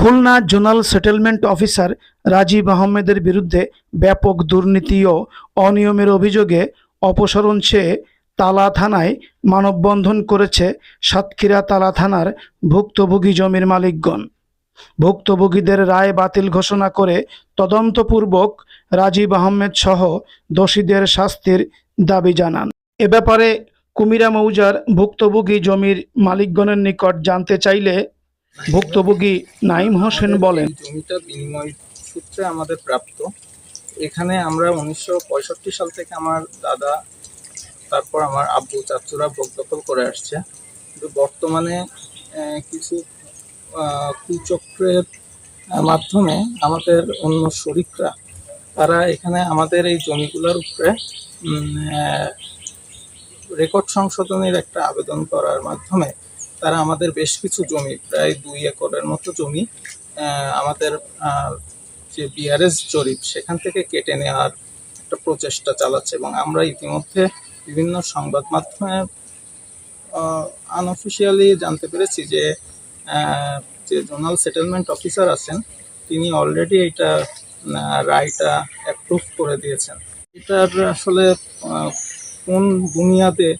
Khulna zonal settlement officer Rajib আহমেদের বিরুদ্ধে ব্যাপক দুর্নীতি ও অনিয়মের অভিযোগে অপসারণ চেয়ে তালা থানায় মানববন্ধন করেছে সাতক্ষীরা তালা থানার ভুক্তভোগী জমির মালিকগণ। ভুক্তভোগীদের রায় বাতিল ঘোষণা করে তদন্তপূর্বক রাজীব আহমেদ সহ দোষীদের শাস্তির দাবি জানান। এ ব্যাপারে কুমিরা মৌজার ভুক্তভোগী জমির মালিকগণের নিকট জানতে চাইলে ভুক্তভোগী নাইম হোসেন বলেন জমিটা বিনিময় সূত্রে আমাদের প্রাপ্ত। এখানে আমরা উনিশশো পঁয়ষট্টি সাল থেকে আমার দাদা তারপর আমার আব্বু চাচুরা ভোগ দখল করে আসছে। কিন্তু বর্তমানে কিছু কুচক্রের মাধ্যমে আমাদের অন্য শরিকরা তারা এখানে আমাদের এই জমিগুলোর উপরে রেকর্ড সংশোধনের একটা আবেদন করার মাধ্যমে তারা আমাদের বেশ কিছু জমি, প্রায় দুই একরের মতো জমি আমাদের যে বিআরএস জরিপ, সেখান থেকে কেটে নেওয়ার একটা প্রচেষ্টা চালাচ্ছে এবং আমরা ইতিমধ্যে বিভিন্ন সংবাদ মাধ্যমে আনঅফিসিয়ালি জানতে পেরেছি যে যে জোনাল সেটেলমেন্ট অফিসার আছেন, তিনি অলরেডি এটা রায়টা অ্যাপ্রুভ করে দিয়েছেন। এটার আসলে কোন বুনিয়াদে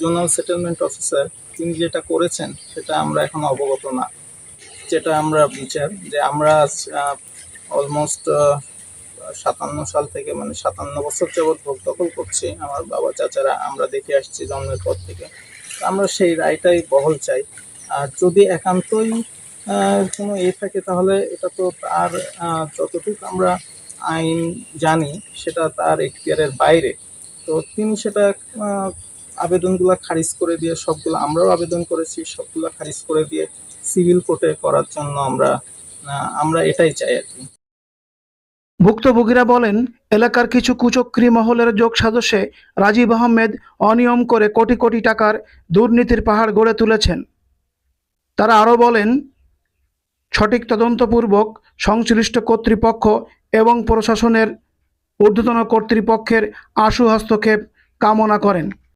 জোনাল সেটেলমেন্ট অফিসার তিনি যেটা করেছেন, সেটা আমরা এখন অবগত না। যেটা আমরা বিচার, যে আমরা অলমোস্ট সাতান্ন সাল থেকে মানে সাতান্ন বছর যাবৎ ভোগ দখল করছি, আমার বাবা চাচারা, আমরা দেখে আসছি জন্মের পর থেকে। আমরা সেই রায়টাই বহল চাই। আর যদি একান্তই কোনো এ থাকে, তাহলে এটা তো তার যতটুকু আমরা আইন জানি, সেটা তার এখতিয়ারের বাইরে। তো তিনি সেটা আবেদনগুলো খারিজ করে দিয়ে সবগুলো, আমরাও আবেদন করেছি, সবগুলো খারিজ করে দিয়ে সিভিল কোর্টে করার জন্য আমরা আমরা এটাই চাই আর কি। ভুক্তভোগীরা বলেন, এলাকার কিছু কুচক্রী মহলের যোগ সাজসে রাজীব আহমেদ অনিয়ম করে কোটি কোটি টাকার দুর্নীতির পাহাড় গড়ে তুলেছেন। তারা আরও বলেন, সঠিক তদন্তপূর্বক সংশ্লিষ্ট কর্তৃপক্ষ এবং প্রশাসনের ঊর্ধ্বতন কর্তৃপক্ষের আশু হস্তক্ষেপ কামনা করেন।